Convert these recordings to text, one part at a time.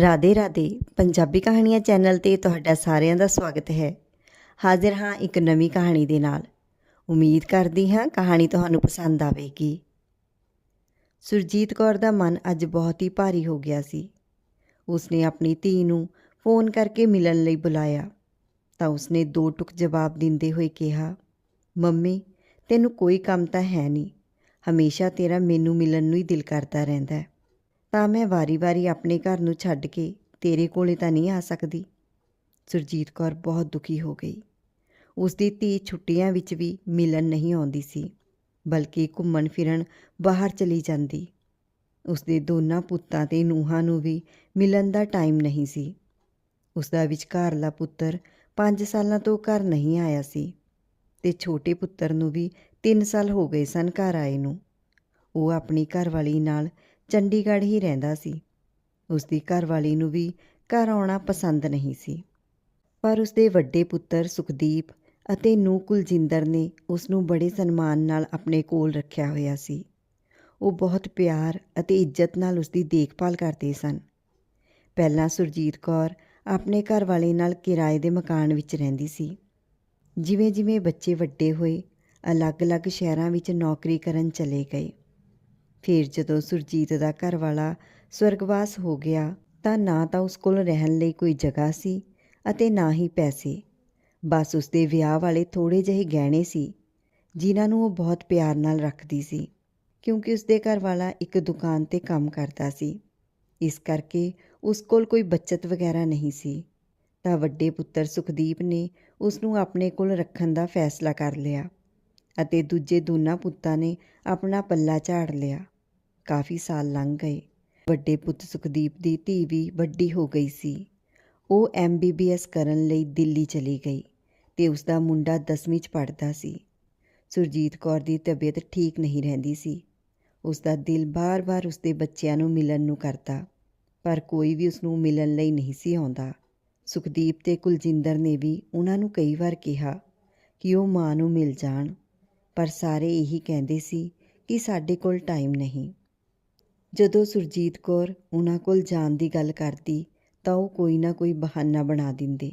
ਰਾਧੇ ਰਾਧੇ, ਪੰਜਾਬੀ ਕਹਾਣੀਆਂ ਚੈਨਲ ਤੇ ਤੁਹਾਡਾ ਸਾਰਿਆਂ ਦਾ ਸਵਾਗਤ ਹੈ। ਹਾਜ਼ਰ ਹਾਂ ਇੱਕ ਨਵੀਂ ਕਹਾਣੀ ਦੇ ਨਾਲ। ਉਮੀਦ ਕਰਦੀ ਹਾਂ ਕਹਾਣੀ ਤੁਹਾਨੂੰ ਪਸੰਦ ਆਵੇਗੀ। ਸੁਰਜੀਤ ਕੌਰ ਦਾ ਮਨ ਅੱਜ ਬਹੁਤ ਹੀ ਭਾਰੀ ਹੋ ਗਿਆ ਸੀ। ਉਸਨੇ ਆਪਣੀ ਧੀ ਨੂੰ ਫੋਨ ਕਰਕੇ ਮਿਲਣ ਲਈ ਬੁਲਾਇਆ। ਤਾਂ ਉਸਨੇ ਦੋ ਟੁਕ ਜਵਾਬ ਦਿੰਦੇ ਹੋਏ ਕਿਹਾ, ਮੰਮੀ, ਤੈਨੂੰ ਕੋਈ ਕੰਮ ਤਾਂ ਹੈ ਨਹੀਂ। ਹਮੇਸ਼ਾ ਤੇਰਾ ਮੈਨੂੰ ਮਿਲਣ ਨੂੰ ਹੀ ਦਿਲ ਕਰਦਾ ਰਹਿੰਦਾ ਹੈ। ਤਾਂ ਮੈਂ ਵਾਰੀ-ਵਾਰੀ ਆਪਣੇ ਘਰ ਨੂੰ ਛੱਡ ਕੇ ਤੇਰੇ ਕੋਲੇ ਤਾਂ ਨਹੀਂ ਆ ਸਕਦੀ। ਸੁਰਜੀਤ ਕੌਰ ਬਹੁਤ ਦੁਖੀ ਹੋ ਗਈ। ਉਸ ਦੀ ਧੀ ਛੁੱਟੀਆਂ ਵਿੱਚ ਵੀ ਮਿਲਣ ਨਹੀਂ ਆਉਂਦੀ ਸੀ, ਬਲਕਿ ਘੁੰਮਣ ਫਿਰਨ ਬਾਹਰ ਚਲੀ ਜਾਂਦੀ। ਉਸ ਦੇ ਦੋਨਾਂ ਪੁੱਤਾਂ ਤੇ ਨੂੰਹਾਂ ਨੂੰ ਵੀ ਮਿਲਣ ਦਾ ਟਾਈਮ ਨਹੀਂ ਸੀ। ਉਸ ਦਾ ਵਿਚਕਾਰਲਾ ਪੁੱਤਰ 5 ਸਾਲਾਂ ਤੋਂ ਘਰ ਨਹੀਂ ਆਇਆ ਸੀ ਤੇ ਛੋਟੇ ਪੁੱਤਰ ਨੂੰ ਵੀ 3 ਸਾਲ ਹੋ ਗਏ ਸਨ ਘਰ ਆਏ ਨੂੰ। ਉਹ ਆਪਣੀ ਘਰਵਾਲੀ ਨਾਲ ਚੰਡੀਗੜ੍ਹ ਹੀ ਰਹਿੰਦਾ ਸੀ। ਉਸ ਦੀ ਘਰਵਾਲੀ ਨੂੰ ਵੀ ਘਰ ਆਉਣਾ ਪਸੰਦ ਨਹੀਂ ਸੀ। ਪਰ ਉਸ ਦੇ ਵੱਡੇ ਪੁੱਤਰ ਸੁਖਦੀਪ ਅਤੇ ਨੂੰ ਕੁਲਜਿੰਦਰ ਨੇ ਉਸ ਨੂੰ ਬੜੇ ਸਨਮਾਨ ਨਾਲ ਆਪਣੇ ਕੋਲ ਰੱਖਿਆ ਹੋਇਆ ਸੀ। ਉਹ ਬਹੁਤ ਪਿਆਰ ਅਤੇ ਇੱਜ਼ਤ ਨਾਲ ਉਸ ਦੀ ਦੇਖਭਾਲ ਕਰਦੇ ਸਨ। ਪਹਿਲਾਂ ਸੁਰਜੀਤ ਕੌਰ ਆਪਣੇ ਘਰ ਵਾਲੇ ਨਾਲ ਕਿਰਾਏ ਦੇ ਮਕਾਨ ਵਿੱਚ ਰਹਿੰਦੀ ਸੀ। ਜਿਵੇਂ ਜਿਵੇਂ ਬੱਚੇ ਵੱਡੇ ਹੋਏ, ਅਲੱਗ-ਅਲੱਗ ਸ਼ਹਿਰਾਂ ਵਿੱਚ ਨੌਕਰੀ ਕਰਨ ਚਲੇ ਗਏ। ਫਿਰ ਜਦੋਂ ਸੁਰਜੀਤ ਦਾ ਘਰ ਵਾਲਾ ਸਵਰਗਵਾਸ ਹੋ ਗਿਆ ਤਾਂ ਨਾ ਤਾਂ ਉਸ ਕੋਲ ਰਹਿਣ ਲਈ ਕੋਈ ਜਗ੍ਹਾ ਸੀ ਅਤੇ ਨਾ ਹੀ ਪੈਸੇ। ਬਸ ਉਸ ਦੇ ਵਿਆਹ ਵਾਲੇ ਥੋੜੇ ਜਿਹੇ ਗਹਿਣੇ ਸੀ, ਜਿਨ੍ਹਾਂ ਨੂੰ ਉਹ ਬਹੁਤ ਪਿਆਰ ਨਾਲ ਰੱਖਦੀ ਸੀ, ਕਿਉਂਕਿ ਉਸ ਦੇ ਘਰ ਵਾਲਾ ਇੱਕ ਦੁਕਾਨ ਤੇ ਕੰਮ ਕਰਦਾ ਸੀ। ਇਸ ਕਰਕੇ ਉਸ ਕੋਲ ਕੋਈ ਬੱਚਤ ਵਗੈਰਾ ਨਹੀਂ ਸੀ। ਤਾਂ ਵੱਡੇ ਪੁੱਤਰ ਸੁਖਦੀਪ ਨੇ ਉਸ ਨੂੰ ਆਪਣੇ ਕੋਲ ਰੱਖਣ ਦਾ ਫੈਸਲਾ ਕਰ ਲਿਆ। ਅਤੇ ਦੂਜੇ ਦੋਨਾਂ ਪੁੱਤਾਂ ਨੇ ਆਪਣਾ ਪੱਲਾ ਝਾੜ ਲਿਆ। ਕਾਫੀ ਸਾਲ ਲੰਘ ਗਏ। ਵੱਡੇ ਪੁੱਤ ਸੁਖਦੀਪ ਦੀ ਧੀ ਵੀ ਵੱਡੀ ਹੋ ਗਈ ਸੀ। ਉਹ ਐਮਬੀਬੀਐਸ ਕਰਨ ਲਈ ਦਿੱਲੀ ਚਲੀ ਗਈ ਤੇ ਉਸ ਦਾ ਮੁੰਡਾ 10ਵੀਂ 'ਚ ਪੜ੍ਹਦਾ ਸੀ। ਸੁਰਜੀਤ ਕੌਰ ਦੀ ਤਬੀਅਤ ਠੀਕ ਨਹੀਂ ਰਹਿੰਦੀ ਸੀ। ਉਸ ਦਾ ਦਿਲ ਬਾਰ-ਬਾਰ ਉਸ ਦੇ ਬੱਚਿਆਂ ਨੂੰ ਮਿਲਣ ਨੂੰ ਕਰਦਾ, ਪਰ ਕੋਈ ਵੀ ਉਸ ਨੂੰ ਮਿਲਣ ਲਈ ਨਹੀਂ ਸੀ ਆਉਂਦਾ। ਸੁਖਦੀਪ ਤੇ ਕੁਲਜਿੰਦਰ ਨੇ ਵੀ ਉਹਨਾਂ ਨੂੰ ਕਈ ਵਾਰ ਕਿਹਾ ਕਿ ਉਹ ਮਾਂ ਨੂੰ ਮਿਲ ਜਾਣ। ਪਰ ਸਾਰੇ ਇਹੀ ਕਹਿੰਦੇ ਸੀ ਕਿ ਸਾਡੇ ਕੋਲ ਟਾਈਮ ਨਹੀਂ। ਜਦੋਂ ਸੁਰਜੀਤ ਕੌਰ ਉਹਨਾਂ ਕੋਲ ਜਾਣ ਦੀ ਗੱਲ ਕਰਦੀ, ਤਾਂ ਉਹ ਕੋਈ ਨਾ ਕੋਈ ਬਹਾਨਾ ਬਣਾ ਦਿੰਦੇ।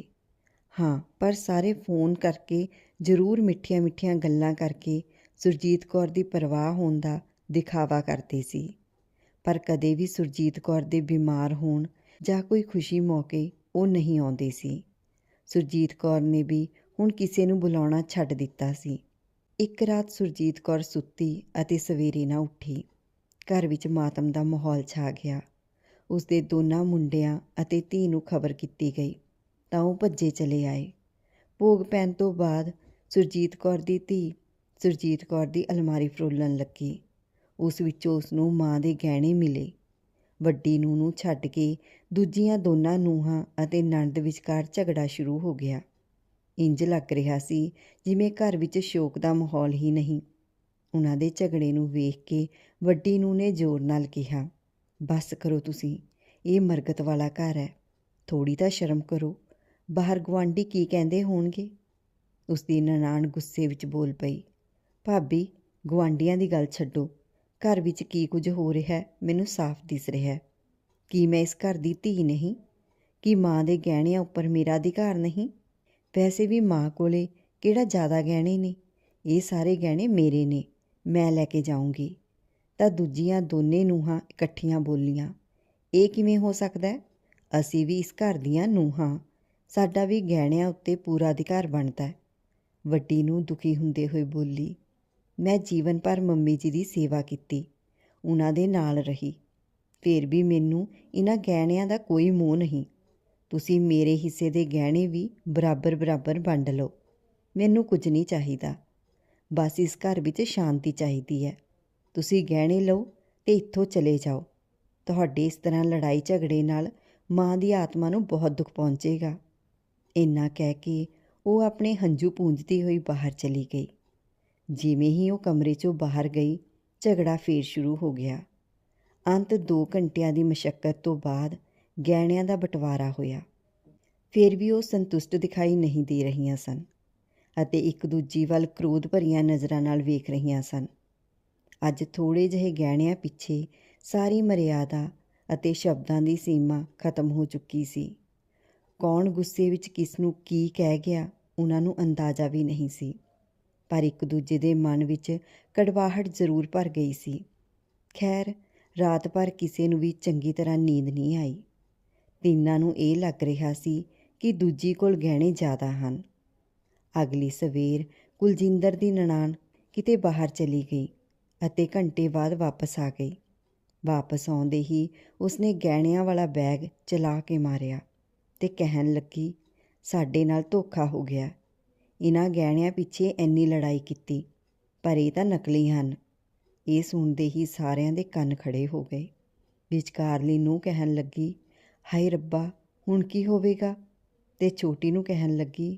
ਹਾਂ, ਪਰ ਸਾਰੇ ਫੋਨ ਕਰਕੇ ਜ਼ਰੂਰ ਮਿੱਠੀਆਂ-ਮਿੱਠੀਆਂ ਗੱਲਾਂ ਕਰਕੇ ਸੁਰਜੀਤ ਕੌਰ ਦੀ ਪਰਵਾਹ ਹੋਣ ਦਾ ਦਿਖਾਵਾ ਕਰਦੇ ਸੀ। ਪਰ ਕਦੇ ਵੀ ਸੁਰਜੀਤ ਕੌਰ ਦੇ ਬਿਮਾਰ ਹੋਣ ਜਾਂ ਕੋਈ ਖੁਸ਼ੀ ਮੌਕੇ ਉਹ ਨਹੀਂ ਆਉਂਦੇ ਸੀ। ਸੁਰਜੀਤ ਕੌਰ ਨੇ ਵੀ ਹੁਣ ਕਿਸੇ ਨੂੰ ਬੁਲਾਉਣਾ ਛੱਡ ਦਿੱਤਾ ਸੀ। ਇੱਕ ਰਾਤ ਸੁਰਜੀਤ ਕੌਰ ਸੁੱਤੀ ਅਤੇ ਸਵੇਰੇ ਨਾ ਉੱਠੀ। ਘਰ ਵਿੱਚ ਮਾਤਮ ਦਾ ਮਾਹੌਲ ਛਾ ਗਿਆ। ਉਸ ਦੇ ਦੋਨਾਂ ਮੁੰਡਿਆਂ ਅਤੇ ਧੀ ਨੂੰ ਖਬਰ ਕੀਤੀ ਗਈ। ਤਾਂ ਉਹ ਭੱਜੇ ਚਲੇ ਆਏ। ਭੋਗ ਪੈਣ ਤੋਂ ਬਾਅਦ ਸੁਰਜੀਤ ਕੌਰ ਦੀ ਧੀ, ਸੁਰਜੀਤ ਕੌਰ ਦੀ ਅਲਮਾਰੀ ਫਰੋਲਣ ਲੱਗੀ। ਉਸ ਵਿੱਚੋਂ ਉਸ ਨੂੰ ਮਾਂ ਦੇ ਗਹਿਣੇ ਮਿਲੇ। ਵੱਡੀ ਨੂੰ ਨੂੰ ਛੱਡ ਕੇ ਦੂਜੀਆਂ ਦੋਨਾਂ ਨੂੰਹਾਂ ਅਤੇ ਨਣਦ ਵਿਚਕਾਰ ਝਗੜਾ ਸ਼ੁਰੂ ਹੋ ਗਿਆ। ਇੰਜ ਲੱਗ ਰਿਹਾ ਸੀ ਜਿਵੇਂ ਘਰ ਵਿੱਚ ਸ਼ੋਕ ਦਾ ਮਾਹੌਲ ਹੀ ਨਹੀਂ। ਉਹਨਾਂ ਦੇ ਝਗੜੇ ਨੂੰ ਵੇਖ ਕੇ ਵੱਡੀ ਨੂੰ ਨੇ ਜ਼ੋਰ ਨਾਲ ਕਿਹਾ, ਬਸ ਕਰੋ ਤੁਸੀਂ, ਇਹ ਮਰਗਤ ਵਾਲਾ ਘਰ ਹੈ ਥੋੜੀ ਤਾਂ ਸ਼ਰਮ ਕਰੋ, ਬਾਹਰ ਗਵਾਂਢੀ ਕੀ ਕਹਿੰਦੇ ਹੋਣਗੇ? ਉਸ ਦੀ ਨਨਾਣ ਗੁੱਸੇ ਵਿੱਚ ਬੋਲ ਪਈ, ਭਾਬੀ ਗਵਾਂਢੀਆਂ ਦੀ ਗੱਲ ਛੱਡੋ, ਘਰ ਵਿੱਚ ਕੀ ਕੁਝ ਹੋ ਰਿਹਾ ਹੈ, ਮੈਨੂੰ ਸਾਫ਼ ਦਿਸ ਰਿਹਾ ਹੈ। ਕੀ ਮੈਂ ਇਸ ਘਰ ਦੀ ਧੀ ਨਹੀਂ? ਕੀ ਮਾਂ ਦੇ ਗਹਿਣਿਆਂ ਉੱਪਰ ਮੇਰਾ ਅਧਿਕਾਰ ਨਹੀਂ? ਵੈਸੇ ਵੀ ਮਾਂ ਕੋਲੇ ਕਿਹੜਾ ਜ਼ਿਆਦਾ ਗਹਿਣੇ ਨੇ? ਇਹ ਸਾਰੇ ਗਹਿਣੇ ਮੇਰੇ ਨੇ। ਮੈਂ ਲੈ ਕੇ ਜਾਊਂਗੀ। ਤਾਂ ਦੂਜੀਆਂ ਦੋਨੇ ਨੂੰਹਾਂ ਇਕੱਠੀਆਂ ਬੋਲੀਆਂ, ਇਹ ਕਿਵੇਂ ਹੋ ਸਕਦਾ ਅਸੀਂ ਵੀ ਇਸ ਘਰ ਦੀਆਂ ਨੂੰਹਾਂ। ਸਾਡਾ ਵੀ ਗਹਿਣਿਆਂ ਉੱਤੇ ਪੂਰਾ ਅਧਿਕਾਰ ਬਣਦਾ ਹੈ। ਵੱਡੀ ਨੂੰ ਦੁਖੀ ਹੁੰਦੇ ਹੋਏ ਬੋਲੀ, ਮੈਂ ਜੀਵਨ ਭਰ ਮੰਮੀ ਜੀ ਦੀ ਸੇਵਾ ਕੀਤੀ। ਉਹਨਾਂ ਦੇ ਨਾਲ ਰਹੀ। ਫਿਰ ਵੀ ਮੈਨੂੰ ਇਹਨਾਂ ਗਹਿਣਿਆਂ ਦਾ ਕੋਈ ਮੋਹ ਨਹੀਂ। ਤੁਸੀਂ ਮੇਰੇ ਹਿੱਸੇ ਦੇ ਗਹਿਣੇ ਵੀ ਬਰਾਬਰ ਬਰਾਬਰ ਵੰਡ ਲਓ। ਮੈਨੂੰ ਕੁਝ ਨਹੀਂ ਚਾਹੀਦਾ। ਬਸ ਇਸ ਘਰ ਵਿੱਚ ਸ਼ਾਂਤੀ ਚਾਹੀਦੀ ਹੈ। ਤੁਸੀਂ ਗਹਿਣੇ ਲਓ ਤੇ ਇੱਥੋਂ ਚਲੇ ਜਾਓ। ਤੁਹਾਡੇ ਇਸ ਤਰ੍ਹਾਂ ਲੜਾਈ ਝਗੜੇ ਨਾਲ ਮਾਂ ਦੀ ਆਤਮਾ ਨੂੰ ਬਹੁਤ ਦੁੱਖ ਪਹੁੰਚੇਗਾ। ਇੰਨਾ ਕਹਿ ਕੇ ਉਹ ਆਪਣੇ ਹੰਝੂ ਪੂੰਝਦੀ ਹੋਈ ਬਾਹਰ ਚਲੀ ਗਈ। ਜਿਵੇਂ ਹੀ ਉਹ ਕਮਰੇ 'ਚੋਂ ਬਾਹਰ ਗਈ, ਝਗੜਾ ਫੇਰ ਸ਼ੁਰੂ ਹੋ ਗਿਆ। ਅੰਤ 2 ਘੰਟਿਆਂ ਦੀ ਮਸ਼ੱਕਤ ਤੋਂ ਬਾਅਦ ਗਹਿਣਿਆਂ ਦਾ ਬਟਵਾਰਾ ਹੋਇਆ। ਫਿਰ ਵੀ ਉਹ ਸੰਤੁਸ਼ਟ ਦਿਖਾਈ ਨਹੀਂ ਦੇ ਰਹੀਆਂ ਸਨ ਅਤੇ ਇੱਕ ਦੂਜੀ ਵੱਲ ਕ੍ਰੋਧ ਭਰੀਆਂ ਨਜ਼ਰਾਂ ਨਾਲ ਵੇਖ ਰਹੀਆਂ ਸਨ। ਅੱਜ ਥੋੜੇ ਜਿਹੇ ਗਹਿਣਿਆਂ ਪਿੱਛੇ ਸਾਰੀ ਮਰਿਆਦਾ ਅਤੇ ਸ਼ਬਦਾਂ ਦੀ ਸੀਮਾ ਖਤਮ ਹੋ ਚੁੱਕੀ ਸੀ। ਕੌਣ ਗੁੱਸੇ ਵਿੱਚ ਕਿਸ ਨੂੰ ਕੀ ਕਹਿ ਗਿਆ ਉਹਨਾਂ ਨੂੰ ਅੰਦਾਜ਼ਾ ਵੀ ਨਹੀਂ ਸੀ। ਪਰ ਇੱਕ ਦੂਜੇ ਦੇ ਮਨ ਵਿੱਚ ਕੜਵਾਹਟ ਜ਼ਰੂਰ ਭਰ ਗਈ ਸੀ। ਖੈਰ, ਰਾਤ ਭਰ ਕਿਸੇ ਨੂੰ ਵੀ ਚੰਗੀ ਤਰ੍ਹਾਂ ਨੀਂਦ ਨਹੀਂ ਆਈ। ਤਿੰਨਾਂ ਨੂੰ ਇਹ ਲੱਗ ਰਿਹਾ ਸੀ ਕਿ ਦੂਜੀ ਕੋਲ ਗਹਿਣੇ ਜ਼ਿਆਦਾ ਹਨ। ਅਗਲੀ ਸਵੇਰ ਕੁਲਜਿੰਦਰ ਦੀ ਨਨਾਣ ਕਿਤੇ ਬਾਹਰ ਚਲੀ ਗਈ ਅਤੇ ਘੰਟੇ ਬਾਅਦ ਵਾਪਸ ਆ ਗਈ। ਵਾਪਸ ਆਉਂਦੇ ਹੀ ਉਸਨੇ ਗਹਿਣਿਆਂ ਵਾਲਾ ਬੈਗ ਚਲਾ ਕੇ ਮਾਰਿਆ ਤੇ ਕਹਿਣ ਲੱਗੀ, ਸਾਡੇ ਨਾਲ ਧੋਖਾ ਹੋ ਗਿਆ। ਇਹਨਾਂ ਗਹਿਣਿਆਂ ਪਿੱਛੇ ਇੰਨੀ ਲੜਾਈ ਕੀਤੀ, ਪਰ ਇਹ ਤਾਂ ਨਕਲੀ ਹਨ। ਇਹ ਸੁਣਦੇ ਹੀ ਸਾਰਿਆਂ ਦੇ ਕੰਨ ਖੜੇ ਹੋ ਗਏ। ਵਿਚਕਾਰਲੀ ਨੂੰ ਕਹਿਣ ਲੱਗੀ ਹਾਏ ਰੱਬਾ, ਹੁਣ ਕੀ ਹੋਵੇਗਾ? ਤੇ ਛੋਟੀ ਨੂੰ ਕਹਿਣ ਲੱਗੀ,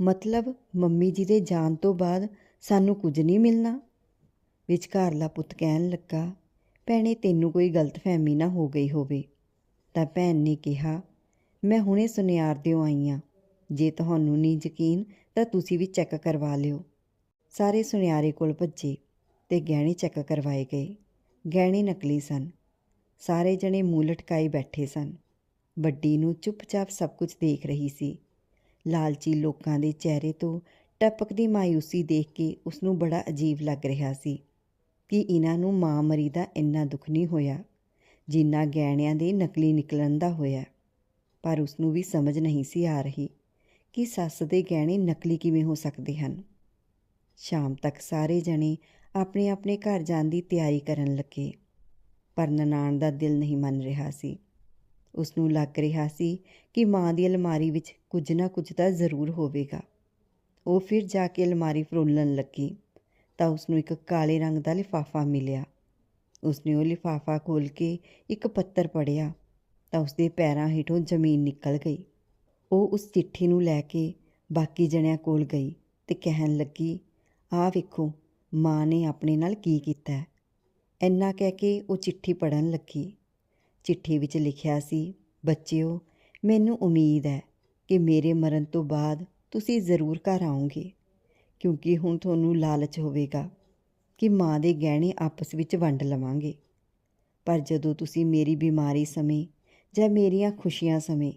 ਮਤਲਬ ਮੰਮੀ ਜੀ ਦੇ ਜਾਣ ਤੋਂ ਬਾਅਦ ਸਾਨੂੰ ਕੁਝ ਨਹੀਂ ਮਿਲਣਾ? ਵਿਚਕਾਰਲਾ ਪੁੱਤ ਕਹਿਣ ਲੱਗਾ, ਭੈਣੇ, ਤੈਨੂੰ ਕੋਈ ਗਲਤਫਹਿਮੀ ਨਾ ਹੋ ਗਈ ਹੋਵੇ। ਤਾਂ ਭੈਣ ਨੇ ਕਿਹਾ, ਮੈਂ ਹੁਣੇ ਸੁਨਿਆਰ ਦਿਓ ਆਈ ਹਾਂ ਜੇ ਤੁਹਾਨੂੰ ਨਹੀਂ ਯਕੀਨ, ਤਾਂ ਤੁਸੀਂ ਵੀ ਚੈੱਕ ਕਰਵਾ ਲਿਓ। ਸਾਰੇ ਸੁਨਿਆਰੇ ਕੋਲ ਭੱਜੇ ਤੇ ਗਹਿਣੇ ਚੈੱਕ ਕਰਵਾਏ ਗਏ। ਗਹਿਣੇ ਨਕਲੀ ਸਨ। ਸਾਰੇ ਜਣੇ ਮੂੰਹ ਲਟਕਾਈ ਬੈਠੇ ਸਨ। ਵੱਡੀ ਨੂੰ ਚੁੱਪਚਾਪ ਸਭ ਕੁਝ ਦੇਖ ਰਹੀ ਸੀ। ਲਾਲਚੀ ਲੋਕਾਂ ਦੇ ਚਿਹਰੇ ਤੋਂ ਟਪਕਦੀ ਮਾਇੂਸੀ ਦੇਖ ਕੇ ਉਸ ਨੂੰ ਬੜਾ ਅਜੀਬ ਲੱਗ ਰਿਹਾ ਸੀ ਕਿ ਇਹਨਾਂ ਨੂੰ ਮਾਂ ਮਰੀ ਦਾ ਇੰਨਾ ਦੁੱਖ ਨਹੀਂ ਹੋਇਆ, ਜਿੰਨਾ ਗਹਿਣਿਆਂ ਦੇ ਨਕਲੀ ਨਿਕਲਣ ਦਾ ਹੋਇਆ। ਪਰ ਉਸ ਨੂੰ ਵੀ ਸਮਝ ਨਹੀਂ ਸੀ ਆ ਰਹੀ ਕਿ ਸੱਸ ਦੇ ਗਹਿਣੇ ਨਕਲੀ ਕਿਵੇਂ ਹੋ ਸਕਦੇ ਹਨ। ਸ਼ਾਮ ਤੱਕ ਸਾਰੇ ਜਣੇ ਆਪਣੇ ਆਪਣੇ ਘਰ ਜਾਣ ਦੀ ਤਿਆਰੀ ਕਰਨ ਲੱਗੇ, ਪਰ ਨਨਾਣ ਦਾ ਦਿਲ ਨਹੀਂ ਮੰਨ ਰਿਹਾ ਸੀ। ਉਸ ਨੂੰ ਲੱਗ ਰਿਹਾ ਸੀ ਕਿ ਮਾਂ ਦੀ ਅਲਮਾਰੀ ਵਿੱਚ ਕੁਝ ਨਾ ਕੁਝ ਤਾਂ ਜ਼ਰੂਰ ਹੋਵੇਗਾ। ਉਹ ਫਿਰ ਜਾ ਕੇ ਅਲਮਾਰੀ ਫਰੋਲਣ ਲੱਗੀ, ਤਾਂ ਉਸ ਨੂੰ ਇੱਕ ਕਾਲੇ ਰੰਗ ਦਾ ਲਿਫਾਫਾ ਮਿਲਿਆ। ਉਸ ਨੇ ਉਹ ਲਿਫਾਫਾ ਖੋਲ੍ਹ ਕੇ ਇੱਕ ਪੱਤਰ ਪੜਿਆ ਤਾਂ ਉਸ ਦੇ ਪੈਰਾਂ ਹੇਠੋਂ ਜ਼ਮੀਨ ਨਿਕਲ ਗਈ। ਉਹ ਉਸ ਚਿੱਠੀ ਨੂੰ ਲੈ ਕੇ ਬਾਕੀ ਜਣਿਆਂ ਕੋਲ ਗਈ ਤੇ ਕਹਿਣ ਲੱਗੀ, ਆਹ ਵੇਖੋ, ਮਾਂ ਨੇ ਆਪਣੇ ਨਾਲ ਕੀ ਕੀਤਾ ਹੈ? ਇੰਨਾ ਕਹਿ ਕੇ ਉਹ ਚਿੱਠੀ ਪੜਨ ਲੱਗੀ। ਚਿੱਠੀ ਵਿੱਚ ਲਿਖਿਆ ਸੀ, ਬੱਚਿਓ, ਮੈਨੂੰ ਉਮੀਦ ਹੈ ਕਿ ਮੇਰੇ ਮਰਨ ਤੋਂ ਬਾਅਦ ਤੁਸੀਂ ਜ਼ਰੂਰ ਘਰ ਆਓਗੇ, ਕਿਉਂਕਿ ਹੁਣ ਤੁਹਾਨੂੰ ਲਾਲਚ ਹੋਵੇਗਾ ਕਿ ਮਾਂ ਦੇ ਗਹਿਣੇ ਆਪਸ ਵਿੱਚ ਵੰਡ ਲਵਾਂਗੇ। ਪਰ ਜਦੋਂ ਤੁਸੀਂ ਮੇਰੀ ਬਿਮਾਰੀ ਸਮੇਂ ਜਾਂ ਮੇਰੀਆਂ ਖੁਸ਼ੀਆਂ ਸਮੇਂ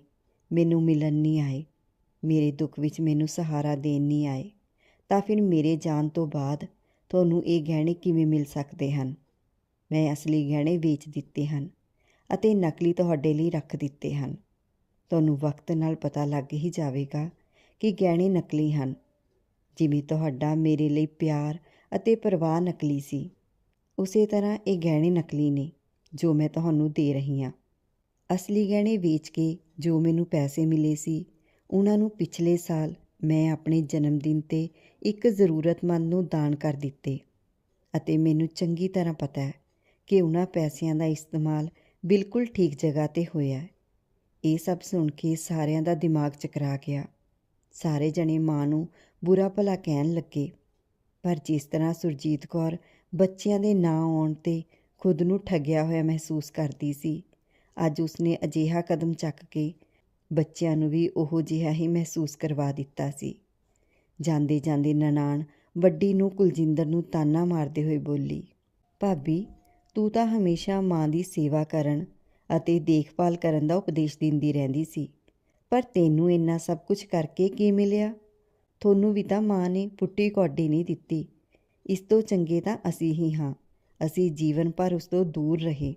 ਮੈਨੂੰ ਮਿਲਣ ਨਹੀਂ ਆਏ, ਮੇਰੇ ਦੁੱਖ ਵਿੱਚ ਮੈਨੂੰ ਸਹਾਰਾ ਦੇਣ ਨਹੀਂ ਆਏ, ਤਾਂ ਫਿਰ ਮੇਰੇ ਜਾਣ ਤੋਂ ਬਾਅਦ ਤੁਹਾਨੂੰ ਇਹ ਗਹਿਣੇ ਕਿਵੇਂ ਮਿਲ ਸਕਦੇ ਹਨ? ਮੈਂ ਅਸਲੀ ਗਹਿਣੇ ਵੇਚ ਦਿੱਤੇ ਹਨ। ਅਤੇ ਨਕਲੀ ਤੁਹਾਡੇ ਲਈ ਰੱਖ ਦਿੱਤੇ ਹਨ। ਤੁਹਾਨੂੰ ਵਕਤ ਨਾਲ ਪਤਾ ਲੱਗ ਹੀ ਜਾਵੇਗਾ ਕਿ ਗਹਿਣੇ ਨਕਲੀ ਹਨ। ਜਿਵੇਂ ਤੁਹਾਡਾ ਮੇਰੇ ਲਈ ਪਿਆਰ ਅਤੇ ਪਰਵਾਹ ਨਕਲੀ ਸੀ, ਉਸੇ ਤਰ੍ਹਾਂ ਇਹ ਗਹਿਣੇ ਨਕਲੀ ਨੇ, ਜੋ ਮੈਂ ਤੁਹਾਨੂੰ ਦੇ ਰਹੀ ਹਾਂ। ਅਸਲੀ ਗਹਿਣੇ ਵੇਚ ਕੇ ਜੋ ਮੈਨੂੰ ਪੈਸੇ ਮਿਲੇ ਸੀ, ਉਹਨਾਂ ਨੂੰ ਪਿਛਲੇ ਸਾਲ ਮੈਂ ਆਪਣੇ ਜਨਮ ਦਿਨ ਤੇ ਇੱਕ ਜ਼ਰੂਰਤਮੰਦ ਨੂੰ ਦਾਨ ਕਰ ਦਿੱਤੇ। ਅਤੇ ਮੈਨੂੰ ਚੰਗੀ ਤਰ੍ਹਾਂ ਪਤਾ ਹੈ ਕਿ ਉਹਨਾਂ ਪੈਸਿਆਂ ਦਾ ਇਸਤੇਮਾਲ ਬਿਲਕੁਲ ਠੀਕ ਜਗ੍ਹਾ ਤੇ ਹੋਇਆ ਇਹ ਸਭ ਸੁਣ ਕੇ ਸਾਰਿਆਂ ਦਾ ਦਿਮਾਗ ਚਕਰਾ ਗਿਆ। ਸਾਰੇ ਜਣੇ ਮਾਂ ਨੂੰ ਬੁਰਾ ਭਲਾ ਕਹਿਣ ਲੱਗੇ। ਪਰ ਜਿਸ ਤਰ੍ਹਾਂ ਸੁਰਜੀਤ ਕੌਰ ਬੱਚਿਆਂ ਦੇ ਨਾਂ ਆਉਣ ਤੇ ਖੁਦ ਨੂੰ ਠੱਗਿਆ ਹੋਇਆ ਮਹਿਸੂਸ ਕਰਦੀ ਸੀ, ਅੱਜ ਉਸਨੇ ਅਜਿਹਾ ਕਦਮ ਚੱਕ ਕੇ ਬੱਚਿਆਂ ਨੂੰ ਵੀ ਉਹੋ ਜਿਹਾ ਹੀ ਮਹਿਸੂਸ ਕਰਵਾ ਦਿੱਤਾ ਸੀ। ਜਾਂਦੇ ਜਾਂਦੇ ਨਨਾਣ ਵੱਡੀ ਨੂੰ ਕੁਲਜਿੰਦਰ ਨੂੰ ਤਾਨਾ ਮਾਰਦੇ ਹੋਏ ਬੋਲੀ, ਭਾਬੀ ਤੂੰ ਤਾਂ ਹਮੇਸ਼ਾ ਮਾਂ ਦੀ ਸੇਵਾ ਕਰਨ ਅਤੇ ਦੇਖਭਾਲ ਕਰਨ ਦਾ ਉਪਦੇਸ਼ ਦਿੰਦੀ ਰਹਿੰਦੀ ਸੀ। ਪਰ ਤੈਨੂੰ ਇੰਨਾ ਸਭ ਕੁਝ ਕਰਕੇ ਕੀ ਮਿਲਿਆ? ਤੁਹਾਨੂੰ ਵੀ ਤਾਂ ਮਾਂ ਨੇ ਪੁੱਟੀ ਕੌਡੀ ਨਹੀਂ ਦਿੱਤੀ। ਇਸ ਤੋਂ ਚੰਗੇ ਤਾਂ ਅਸੀਂ ਹੀ ਹਾਂ। ਅਸੀਂ ਜੀਵਨ ਭਰ ਉਸ ਤੋਂ ਦੂਰ ਰਹੇ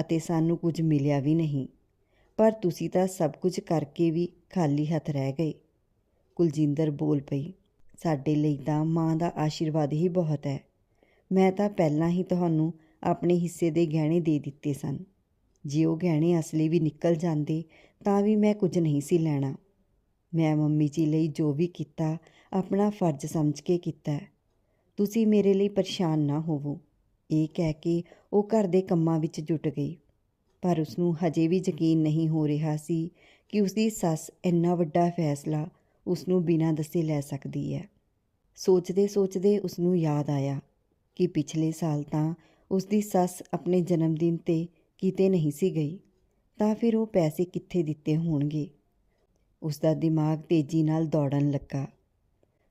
ਅਤੇ ਸਾਨੂੰ ਕੁਝ ਮਿਲਿਆ ਵੀ ਨਹੀਂ। ਪਰ ਤੁਸੀਂ ਤਾਂ ਸਭ ਕੁਝ ਕਰਕੇ ਵੀ ਖਾਲੀ ਹੱਥ ਰਹਿ ਗਏ। ਕੁਲਜਿੰਦਰ ਬੋਲ ਪਈ, ਸਾਡੇ ਲਈ ਤਾਂ ਮਾਂ ਦਾ ਆਸ਼ੀਰਵਾਦ ਹੀ ਬਹੁਤ ਹੈ। ਮੈਂ ਤਾਂ ਪਹਿਲਾਂ ਹੀ ਤੁਹਾਨੂੰ ਆਪਣੇ ਹਿੱਸੇ ਦੇ ਗਹਿਣੇ ਦੇ ਦਿੱਤੇ ਸਨ। ਜੇ ਉਹ ਗਹਿਣੇ ਅਸਲੀ ਵੀ ਨਿਕਲ ਜਾਂਦੇ, ਤਾਂ ਵੀ ਮੈਂ ਕੁਝ ਨਹੀਂ ਸੀ ਲੈਣਾ। ਮੈਂ ਮੰਮੀ ਜੀ ਲਈ ਜੋ ਵੀ ਕੀਤਾ, ਆਪਣਾ ਫਰਜ਼ ਸਮਝ ਕੇ ਕੀਤਾ। ਤੁਸੀਂ ਮੇਰੇ ਲਈ ਪਰੇਸ਼ਾਨ ਨਾ ਹੋਵੋ। ਇਹ ਕਹਿ ਕੇ ਉਹ ਘਰ ਦੇ ਕੰਮਾਂ ਵਿੱਚ ਜੁਟ ਗਈ। ਪਰ ਉਸ ਨੂੰ ਹਜੇ ਵੀ ਯਕੀਨ ਨਹੀਂ ਹੋ ਰਿਹਾ ਸੀ ਕਿ ਉਸ ਦੀ ਸੱਸ ਇੰਨਾ ਵੱਡਾ ਫੈਸਲਾ ਉਸ ਨੂੰ ਬਿਨਾਂ ਦੱਸੇ ਲੈ ਸਕਦੀ ਹੈ। ਸੋਚਦੇ ਸੋਚਦੇ ਉਸ ਨੂੰ ਯਾਦ ਆਇਆ ਕਿ ਪਿਛਲੇ ਸਾਲ ਤਾਂ ਉਸ ਦੀ ਸੱਸ ਆਪਣੇ ਜਨਮ ਦਿਨ ਤੇ ਕਿਤੇ ਨਹੀਂ ਸੀ ਗਈ, ਤਾਂ ਫਿਰ ਉਹ ਪੈਸੇ ਕਿੱਥੇ ਦਿੱਤੇ ਹੋਣਗੇ? ਉਸ ਦਾ ਦਿਮਾਗ ਤੇਜ਼ੀ ਨਾਲ ਦੌੜਨ ਲੱਗਾ।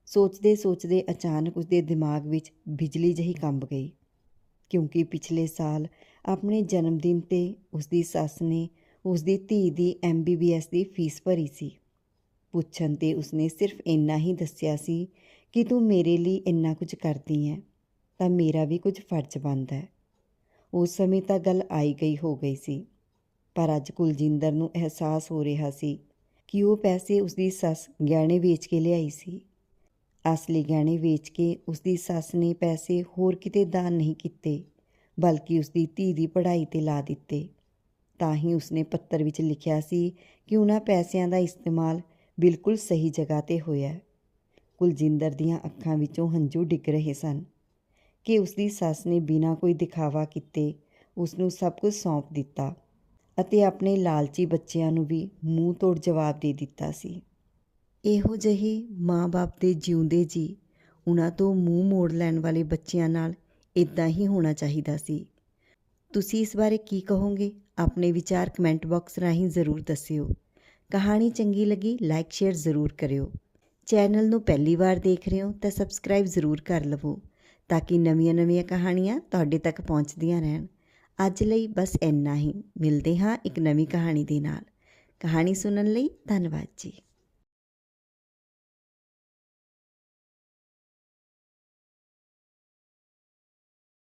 ਸੋਚਦੇ ਸੋਚਦੇ ਅਚਾਨਕ ਉਸ ਦੇ ਦਿਮਾਗ ਵਿੱਚ ਬਿਜਲੀ ਜਹੀ ਕੰਬ ਗਈ, ਕਿਉਂਕਿ ਪਿਛਲੇ ਸਾਲ ਆਪਣੇ ਜਨਮ ਦਿਨ ਤੇ ਉਸ ਦੀ ਸੱਸ ਨੇ ਉਸ ਦੀ ਧੀ ਦੀ ਐਮਬੀਬੀਐਸ ਦੀ ਫੀਸ ਭਰੀ ਸੀ। ਪੁੱਛਣ ਤੇ ਉਸਨੇ ਸਿਰਫ ਇੰਨਾ ਹੀ ਦੱਸਿਆ ਸੀ ਕਿ ਤੂੰ ਮੇਰੇ ਲਈ ਇੰਨਾ ਕੁਝ ਕਰਦੀ ਹੈ। ਤਾਂ ਮੇਰਾ ਵੀ ਕੁਝ ਫਰਜ਼ ਬਣਦਾ ਹੈ। ਉਸ ਸਮੇਂ ਤਾਂ ਗੱਲ ਆਈ ਗਈ ਹੋ ਗਈ ਸੀ, ਪਰ ਅੱਜ ਕੁਲਜਿੰਦਰ ਨੂੰ ਅਹਿਸਾਸ ਹੋ ਰਿਹਾ ਸੀ ਕਿ ਉਹ ਪੈਸੇ ਉਸ ਦੀ ਸੱਸ ਗਹਿਣੇ ਵੇਚ ਕੇ ਲਿਆਈ ਸੀ। ਅਸਲੀ ਗਹਿਣੇ ਵੇਚ ਕੇ ਉਸ ਦੀ ਸੱਸ ਨੇ ਪੈਸੇ ਹੋਰ ਕਿਤੇ ਦਾਨ ਨਹੀਂ ਕੀਤੇ, ਬਲਕਿ ਉਸ ਦੀ ਧੀ ਦੀ ਪੜ੍ਹਾਈ ਤੇ ਲਾ ਦਿੱਤੇ। ਤਾਂ ਹੀ ਉਸਨੇ ਪੱਤਰ ਵਿੱਚ ਲਿਖਿਆ ਸੀ ਕਿ ਉਹਨਾਂ ਪੈਸਿਆਂ ਦਾ ਇਸਤੇਮਾਲ ਬਿਲਕੁਲ ਸਹੀ ਜਗ੍ਹਾ ਤੇ ਹੋਇਆ ਕੁਲਜਿੰਦਰ ਦੀਆਂ ਅੱਖਾਂ ਵਿੱਚੋਂ ਹੰਝੂ ਡਿੱਗ ਰਹੇ ਸਨ। ਕਿ ਉਸ ਦੀ ਸੱਸ ਨੇ ਬਿਨਾਂ ਕੋਈ ਦਿਖਾਵਾ ਕੀਤੇ ਉਸ ਨੂੰ ਸਭ ਕੁਝ ਸੌਂਪ ਦਿੱਤਾ ਅਤੇ ਆਪਣੇ ਲਾਲਚੀ ਬੱਚਿਆਂ ਨੂੰ ਵੀ ਮੂੰਹ ਤੋੜ ਜਵਾਬ ਦੇ ਦਿੱਤਾ ਸੀ। ਇਹੋ ਜਿਹੀ ਮਾਂ-ਬਾਪ ਦੇ ਜਿਉਂਦੇ ਜੀ ਉਹਨਾਂ ਤੋਂ ਮੂੰਹ ਮੋੜ ਲੈਣ ਵਾਲੇ ਬੱਚਿਆਂ ਨਾਲ ਇਦਾਂ ਹੀ ਹੋਣਾ ਚਾਹੀਦਾ ਸੀ। ਤੁਸੀਂ ਇਸ ਬਾਰੇ ਕੀ ਕਹੋਗੇ? ਆਪਣੇ ਵਿਚਾਰ ਕਮੈਂਟ ਬਾਕਸ ਰਾਹੀਂ ਜ਼ਰੂਰ ਦੱਸਿਓ। ਕਹਾਣੀ ਚੰਗੀ ਲੱਗੀ ਲਾਈਕ ਸ਼ੇਅਰ ਜ਼ਰੂਰ ਕਰਿਓ। ਚੈਨਲ ਨੂੰ ਪਹਿਲੀ ਵਾਰ ਦੇਖ ਰਹੇ ਹੋ ਤਾਂ ਸਬਸਕ੍ਰਾਈਬ ਜ਼ਰੂਰ ਕਰ ਲਵੋ ਤਾਂ ਕਿ ਨਵੀਆਂ-ਨਵੀਆਂ ਕਹਾਣੀਆਂ ਤੁਹਾਡੇ ਤੱਕ ਪਹੁੰਚਦੀਆਂ ਰਹਿਣ। ਅੱਜ ਲਈ ਬਸ ਇੰਨਾ ਹੀ। ਮਿਲਦੇ ਹਾਂ ਇੱਕ ਨਵੀਂ ਕਹਾਣੀ ਦੇ ਨਾਲ। ਕਹਾਣੀ ਸੁਣਨ ਲਈ ਧੰਨਵਾਦ ਜੀ।